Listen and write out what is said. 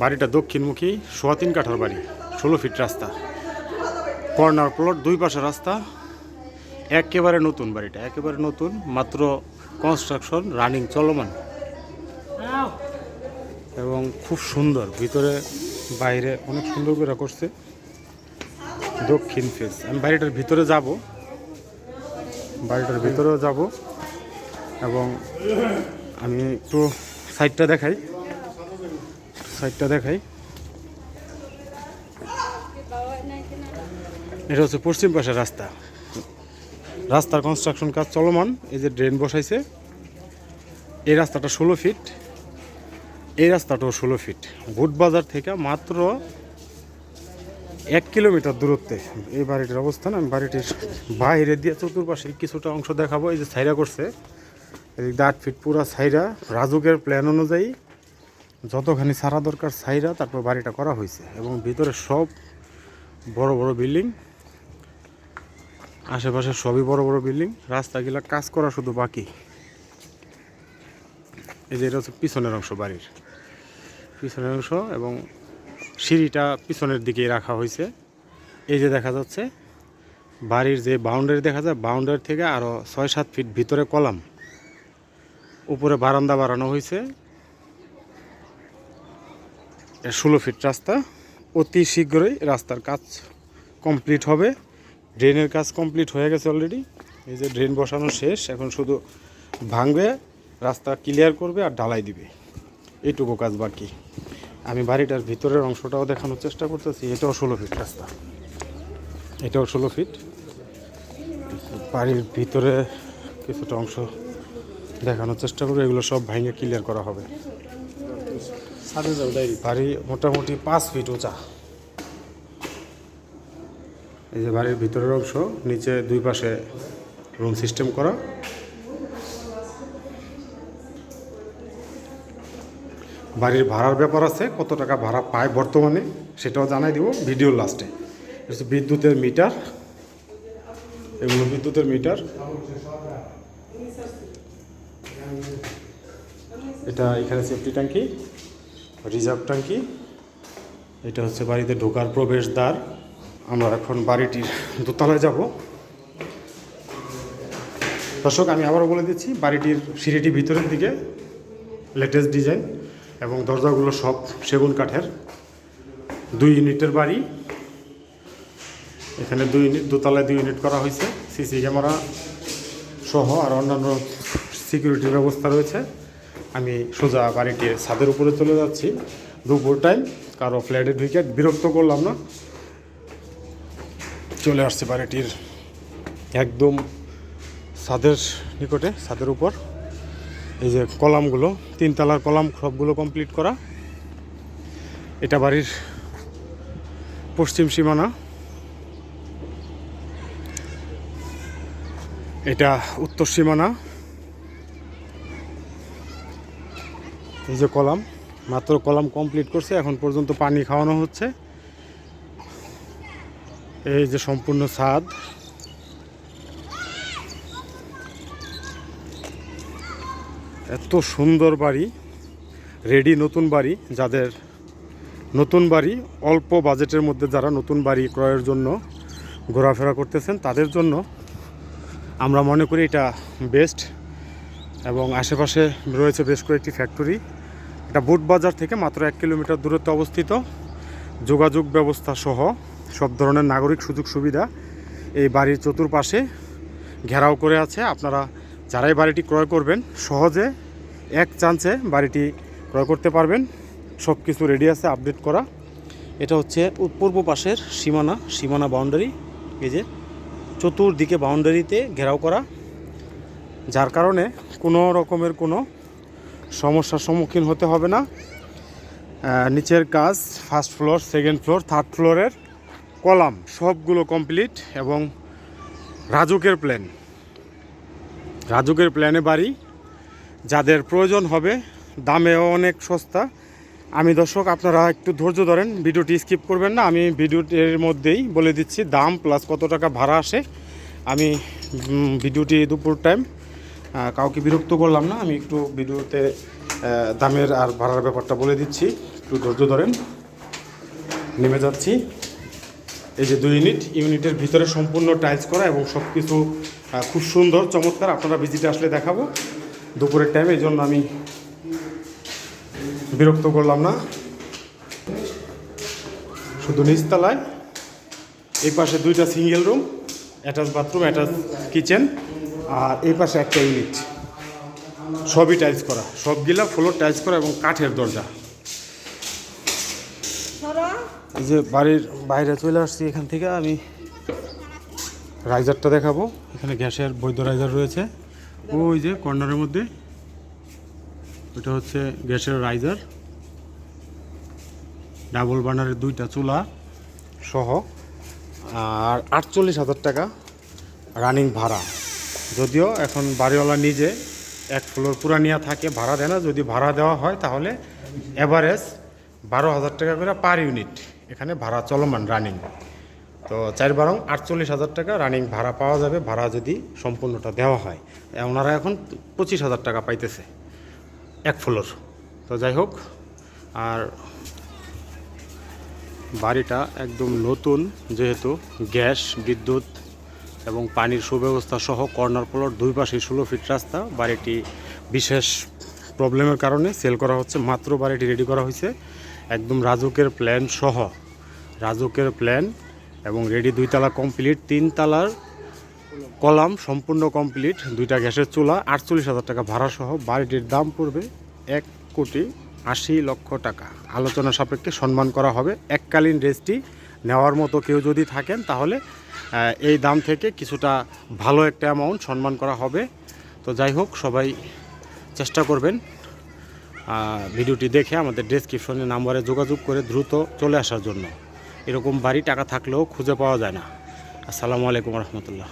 বাড়িটা দক্ষিণমুখী, সোয়া তিন কাঠার বাড়ি, ষোলো ফিট রাস্তা। কর্নার প্লট, দুই পাশে রাস্তা, একেবারে নতুন বাড়িটা, একেবারে নতুন, মাত্র কনস্ট্রাকশন রানিং চলমান। এবং খুব সুন্দর, ভিতরে, বাইরে অনেক সুন্দর করে করছে। দক্ষিণ ফেস আমি বাড়িটার ভিতরে যাব। বাড়িটার ভিতরেও যাব। এবং আমি একটু সাইডটা দেখাই। সাইডটা দেখাই। এটা হচ্ছে পশ্চিম পাশের রাস্তা। রাস্তার কনস্ট্রাকশন কাজ চলমান, এই যে ড্রেন বসাইছে। এই রাস্তাটা ষোলো ফিট এই রাস্তাটাও ষোলো ফিট বাজার থেকে মাত্র এক কিলোমিটার দূরত্বে। এই বাড়িটির অবস্থান, আমি বাড়িটির বাইরে দিয়ে চতুর্পাশে কিছুটা অংশ দেখাবো। এই যে সাইরা করছে, এদিক আট ফিট পুরা সাইরা রাজুকের প্ল্যান অনুযায়ী যতখানি সারা দরকার সাইরা তারপর বাড়িটা করা হয়েছে এবং ভিতরে সব বড় বড় বিল্ডিং, আশেপাশে সবই বড় বড় বিল্ডিং, রাস্তাগুলা কাজ করা শুধু বাকি। এই যে এটা হচ্ছে পিছনের অংশ বাড়ির। পিছনের অংশ এবং সিঁড়িটা পিছনের দিকেই রাখা হয়েছে। এই যে দেখা যাচ্ছে, বাড়ির যে বাউন্ডারি দেখা যায় বাউন্ডারি থেকে আরও ছয় সাত ফিট ভিতরে কলাম। উপরে বারান্দা বাড়ানো হয়েছে। ষোলো ফিট রাস্তা। অতি শীঘ্রই রাস্তার কাজ কমপ্লিট হবে। ড্রেনের কাজ কমপ্লিট হয়ে গেছে অলরেডি এই যে ড্রেন বসানো শেষ, এখন শুধু ভাঙবে, রাস্তা ক্লিয়ার করবে আর ঢালাই দিবে। এইটুকু কাজ বাকি। আমি বাড়িটার ভিতরের অংশটাও দেখানোর চেষ্টা করতেছি, এটাও ষোলো ফিট রাস্তা। এটাও ষোলো ফিট। বাড়ির ভিতরে কিছুটা অংশ দেখানোর চেষ্টা করব, এগুলো সব ভাঙে ক্লিয়ার করা হবে। বাড়ি মোটামুটি পাঁচ ফিট উঁচা। এই যে বাড়ির ভিতরের অংশ, নিচে দুই পাশে রুম সিস্টেম করা। বাড়ির ভাড়ার ব্যাপার আছে, কত টাকা ভাড়া পায় বর্তমানে সেটাও জানাই দিব ভিডিও লাস্টে বিদ্যুতের মিটার, এগুলো বিদ্যুতের মিটার। এটা এখানে সেফটি ট্যাঙ্কি। রিজার্ভ ট্যাঙ্কি এটা হচ্ছে বাড়িতে ঢোকার প্রবেশদ্বার। আমরা এখন বাড়িটির দোতলায় যাব। দর্শক, আমি আবারও বলে দিচ্ছি, বাড়িটির সিঁড়িটি ভিতরের দিকে, লেটেস্ট ডিজাইন, এবং দরজাগুলো সব সেগুন কাঠের। দুই ইউনিটের বাড়ি। এখানে দুই ইউনিট, দোতলায় দুই ইউনিট করা হয়েছে, সিসি ক্যামেরা সহ, আর অন্যান্য সিকিউরিটির ব্যবস্থা রয়েছে। আমি সোজা বাড়িটির ছাদের উপরে চলে যাচ্ছি। দুপুর টাইম কারও ফ্ল্যাটে ঢুকে বিরক্ত করলাম না। চলে আসছে বাড়িটির একদম ছাদের নিকটে, ছাদের উপর। এই যে কলামগুলো, তিনতলার কলাম সবগুলো কমপ্লিট করা। এটা বাড়ির পশ্চিম সীমানা। এটা উত্তর সীমানা। এই যে কলাম, মাত্র কলাম কমপ্লিট করছে, এখন পর্যন্ত পানি খাওয়ানো হচ্ছে। এই যে সম্পূর্ণ ছাদ এত সুন্দর বাড়ি রেডি নতুন বাড়ি, যাদের নতুন বাড়ি, অল্প বাজেটের মধ্যে যারা নতুন বাড়ি ক্রয়ের জন্য ঘোরাফেরা করতেছেন, তাদের জন্য আমরা মনে করি এটা বেস্ট এবং আশেপাশে রয়েছে বেশ কয়েকটি ফ্যাক্টরি এটা বুট বাজার থেকে মাত্র এক কিলোমিটার দূরত্বে অবস্থিত। যোগাযোগ ব্যবস্থা সহ সব ধরনের নাগরিক সুযোগ সুবিধা এই বাড়ির চতুর্পাশে ঘেরাও করে আছে। আপনারা যারাই বাড়িটি ক্রয় করবেন, সহজে এক চান্সে বাড়িটি ক্রয় করতে পারবেন। সব কিছু রেডি আছে আপডেট করা। এটা হচ্ছে পূর্ব পাশের সীমানা সীমানা বাউন্ডারি এই যে চতুর্দিকে বাউন্ডারিতে ঘেরাও করা। যার কারণে কোনো রকমের কোনো সমস্যার সম্মুখীন হতে হবে না। নিচের কাজ first floor second floor third ফ্লোরের কলাম, সবগুলো কমপ্লিট এবং রাজুকের প্ল্যান রাজুকের প্ল্যানে বাড়ি, যাদের প্রয়োজন হবে, দামেও অনেক সস্তা। আমি দর্শক, আপনারা একটু ধৈর্য ধরেন, ভিডিওটি স্কিপ করবেন না। আমি ভিডিওটির মধ্যেই বলে দিচ্ছি, দাম প্লাস কত টাকা ভাড়া আসে। আমি ভিডিওটি দুপুর টাইম কাউকে বিরক্ত করলাম না, আমি একটু ভিডিওতে দামের আর ভাড়ার ব্যাপারটা বলে দিচ্ছি। একটু ধৈর্য ধরেন। নেমে যাচ্ছি। এই যে দুই ইউনিট, ইউনিটের ভিতরে সম্পূর্ণ টাইলস করা এবং সব কিছু খুব সুন্দর, চমৎকার। আপনারা ভিজিটে আসলে দেখাবো। দুপুরের টাইমে এই জন্য আমি বিরক্ত করলাম না। শুধু নিচতলায় এই পাশে দুইটা single room attach bathroom attach kitchen আর এই পাশে একটা ইউনিট। সবই টাইলস করা। সবগুলা ফ্লোর টাইলস করা এবং কাঠের দরজা। এই যে বাড়ির বাইরে চলে আসছি এখান থেকে আমি রাইজারটা দেখাবো। এখানে গ্যাসের বৈধ রাইজার রয়েছে। ওই যে কর্নারের মধ্যে। ওটা হচ্ছে গ্যাসের রাইজার ডাবল বার্নারের দুইটা চুলা সহ। আর আটচল্লিশ হাজার টাকা রানিং ভাড়া। যদিও এখন বাড়িওয়ালা নিজে এক ফ্লোর পুরা নিয়ে থাকে, ভাড়া দেয় না। যদি ভাড়া দেওয়া হয় তাহলে অ্যাভারেজ বারো হাজার টাকা করে পার ইউনিট এখানে ভাড়া চলমান রানিং তো চার বারং আটচল্লিশ হাজার টাকা রানিং ভাড়া পাওয়া যাবে, ভাড়া যদি সম্পূর্ণটা দেওয়া হয়। ওনারা এখন পঁচিশ হাজার টাকা পাইতেছে এক ফ্লোর। তো যাই হোক, আর বাড়িটা একদম নতুন যেহেতু গ্যাস, বিদ্যুৎ এবং পানির সুব্যবস্থা সহ কর্নার প্লট দুই পাশে ষোলো ফিট রাস্তা, বাড়িটি বিশেষ প্রবলেমের কারণে সেল করা হচ্ছে, মাত্র বাড়িটি রেডি করা হয়েছে। একদম রাজুকের প্ল্যান সহ, রাজুকের প্ল্যান এবং রেডি দুইতলা কমপ্লিট তিন তালার কলাম সম্পূর্ণ কমপ্লিট দুইটা গ্যাসের চুলা, আটচল্লিশ হাজার টাকা ভাড়া সহ, বাড়িটির দাম পড়বে এক কোটি আশি লক্ষ টাকা। আলোচনা সাপেক্ষে সম্মান করা হবে। এককালীন রেস্টটি নেওয়ার মতো কেউ যদি থাকেন, তাহলে এই দাম থেকে কিছুটা ভালো একটা অ্যামাউন্ট সম্মান করা হবে। তো যাই হোক, সবাই চেষ্টা করবেন ভিডিওটি দেখে আমাদের ডেসক্রিপশনে নাম্বারে যোগাযোগ করে দ্রুত চলে আসার জন্য। এরকম বাড়ি টাকা থাকলেও খুঁজে পাওয়া যায় না। আসসালামু আলাইকুম রহমতুল্লাহ।